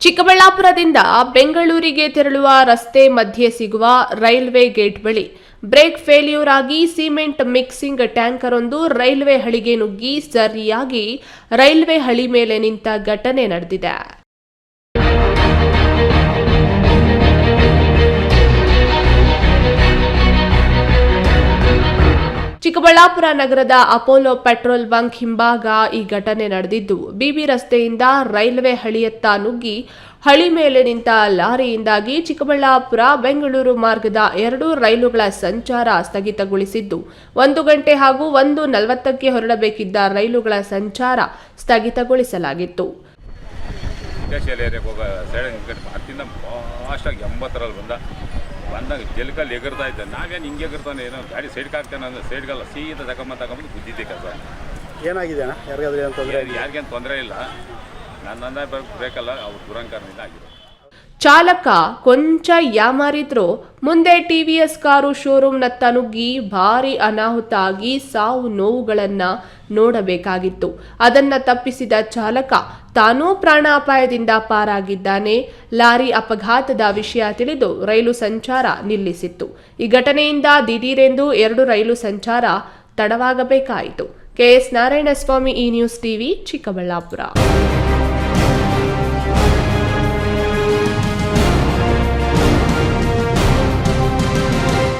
ಚಿಕ್ಕಬಳ್ಳಾಪುರದಿಂದ ಬೆಂಗಳೂರಿಗೆ ತೆರಳುವ ರಸ್ತೆ ಮಧ್ಯೆ ಸಿಗುವ ರೈಲ್ವೆ ಗೇಟ್ ಬಳಿ ಬ್ರೇಕ್ ಫೇಲ್ಯೂರ್ ಆಗಿ ಸಿಮೆಂಟ್ ಮಿಕ್ಸಿಂಗ್ ಟ್ಯಾಂಕರ್ ಒಂದು ರೈಲ್ವೆ ಹಳಿಗೆ ನುಗ್ಗಿ ಸರಿಯಾಗಿ ರೈಲ್ವೆ ಹಳಿ ಮೇಲೆ ನಿಂತ ಘಟನೆ ನಡೆದಿದೆ. ಚಿಕ್ಕಬಳ್ಳಾಪುರ ನಗರದ ಅಪೋಲೋ ಪೆಟ್ರೋಲ್ ಬಂಕ್ ಹಿಂಭಾಗ ಈ ಘಟನೆ ನಡೆದಿದ್ದು, ಬಿಬಿ ರಸ್ತೆಯಿಂದ ರೈಲ್ವೆ ಹಳಿಯತ್ತ ನುಗ್ಗಿ ಹಳಿ ಮೇಲೆ ನಿಂತ ಲಾರಿಯಿಂದಾಗಿ ಚಿಕ್ಕಬಳ್ಳಾಪುರ, ಬೆಂಗಳೂರು ಮಾರ್ಗದ ಎರಡು ರೈಲುಗಳ ಸಂಚಾರ ಸ್ಥಗಿತಗೊಳಿಸಿದ್ದು, ಒಂದು ಗಂಟೆ ಹಾಗೂ ಒಂದು ನಲವತ್ತಕ್ಕೆ ಹೊರಡಬೇಕಿದ್ದ ರೈಲುಗಳ ಸಂಚಾರ ಸ್ಥಗಿತಗೊಳಿಸಲಾಗಿತ್ತು. ಬಂದಾಗ ಜಲ್ಕಲ್ಲಿ ಎಗರ್ತಾ ಇದ್ದೆ. ನಾವೇನು ಹಿಂಗೆ ಎಗರ್ತಾನೆ? ಏನೋ ಗಾಡಿ ಸೈಡ್ಗೆ ಹಾಕ್ತಾನೆ ಅಂದ್ರೆ ಸೈಡ್ಗಲ್ಲ ಸೀದಾ ತಗೊಂಬಂದು ತಗೊಂಬಂದು ಗುದ್ದಿದ್ದೆ ಕೆಲಸ. ಏನಾಗಿದೆ ಅಣ್ಣ? ಯಾರಿಗಾದ್ರೂ ಏನು ತೊಂದರೆ ಯಾರಿಗೇನು ತೊಂದರೆ ಇಲ್ಲ. ನನ್ನ ಬೇಕಲ್ಲ ಅವ್ರು ದುರಂಕಾರದಿಂದ ಆಗಿದೆ ಚಾಲಕ ಕೊಂಚ ಯಾಮಾರಿದ್ರು ಮುಂದೆ ಟಿವಿಎಸ್ ಕಾರು ಶೋರೂಮ್ನತ್ತ ನುಗ್ಗಿ ಭಾರಿ ಅನಾಹುತ ಆಗಿ ಸಾವು ನೋವುಗಳನ್ನ ನೋಡಬೇಕಾಗಿತ್ತು. ಅದನ್ನ ತಪ್ಪಿಸಿದ ಚಾಲಕ ತಾನೂ ಪ್ರಾಣಾಪಾಯದಿಂದ ಪಾರಾಗಿದ್ದಾನೆ. ಲಾರಿ ಅಪಘಾತದ ವಿಷಯ ತಿಳಿದು ರೈಲು ಸಂಚಾರ ನಿಲ್ಲಿಸಿತ್ತು. ಈ ಘಟನೆಯಿಂದ ದಿಢೀರೆಂದು ಎರಡು ರೈಲು ಸಂಚಾರ ತಡವಾಗಬೇಕಾಯಿತು. ಕೆಎಸ್ ನಾರಾಯಣಸ್ವಾಮಿ, ಈ ನ್ಯೂಸ್ ಟಿವಿ ಚಿಕ್ಕಬಳ್ಳಾಪುರ.